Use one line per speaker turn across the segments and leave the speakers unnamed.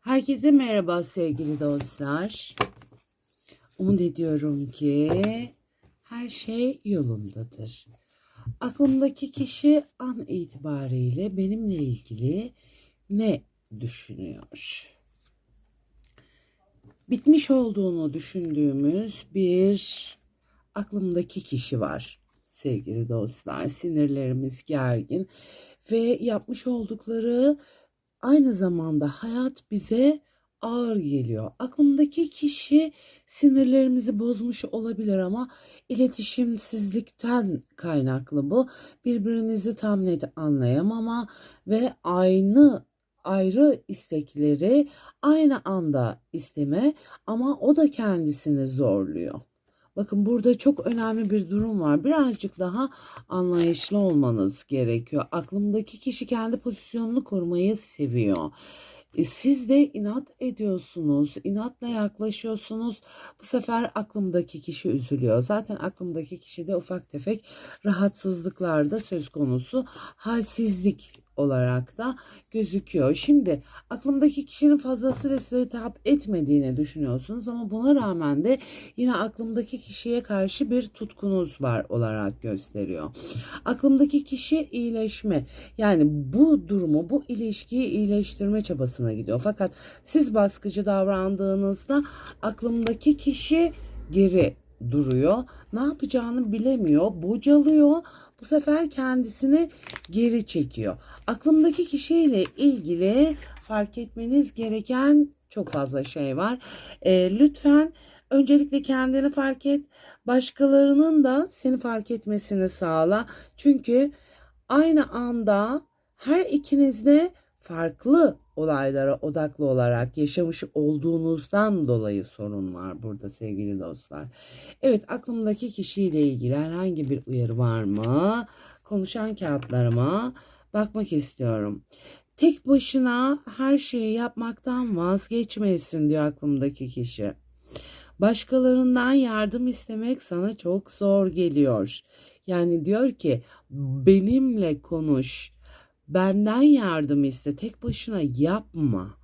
Herkese merhaba sevgili dostlar. Umut ediyorum ki her şey yolundadır. Aklımdaki kişi an itibariyle benimle ilgili ne düşünüyor? Bitmiş olduğunu düşündüğümüz bir aklımdaki kişi var sevgili dostlar. Sinirlerimiz gergin ve yapmış oldukları aynı zamanda hayat bize ağır geliyor. Aklımdaki kişi sinirlerimizi bozmuş olabilir ama iletişimsizlikten kaynaklı bu. Birbirinizi tam net anlayamama ve aynı ayrı istekleri aynı anda isteme ama o da kendisini zorluyor. Bakın burada çok önemli bir durum var. Birazcık daha anlayışlı olmanız gerekiyor. Aklımdaki kişi kendi pozisyonunu korumayı seviyor. E, Siz de inat ediyorsunuz, inatla yaklaşıyorsunuz. Bu sefer aklımdaki kişi üzülüyor. Zaten aklımdaki kişide ufak tefek rahatsızlıklar da söz konusu. Halsizlik olarak da gözüküyor. Şimdi aklımdaki kişinin fazlasıyla size hitap etmediğini düşünüyorsunuz ama buna rağmen de yine aklımdaki kişiye karşı bir tutkunuz var olarak gösteriyor. Aklımdaki kişi iyileşme yani bu durumu bu ilişkiyi iyileştirme çabasına gidiyor. Fakat siz baskıcı davrandığınızda aklımdaki kişi geri duruyor. Ne yapacağını bilemiyor, bocalıyor. Bu sefer kendisini geri çekiyor. Aklımdaki kişiyle ilgili fark etmeniz gereken çok fazla şey var. Ee, lütfen öncelikle kendini fark et. Başkalarının da seni fark etmesini sağla. Çünkü aynı anda her ikiniz de farklı olaylara odaklı olarak yaşamış olduğunuzdan dolayı sorun var burada sevgili dostlar. Evet aklımdaki kişiyle ilgili herhangi bir uyarı var mı? Konuşan kağıtlarıma bakmak istiyorum. Tek başına her şeyi yapmaktan vazgeçmelisin diyor aklımdaki kişi. Başkalarından yardım istemek sana çok zor geliyor. Yani diyor ki benimle konuş. Benden yardım iste. Tek başına yapma.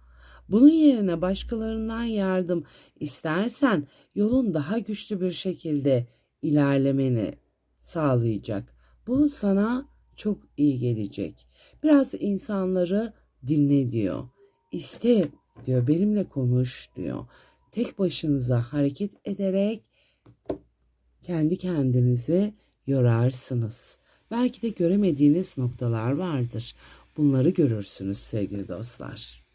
Bunun yerine başkalarından yardım istersen yolun daha güçlü bir şekilde ilerlemeni sağlayacak. Bu sana çok iyi gelecek. Biraz insanları dinle diyor. İste diyor benimle konuş diyor. Tek başınıza hareket ederek kendi kendinizi yorarsınız. Belki de göremediğiniz noktalar vardır. Bunları görürsünüz sevgili dostlar.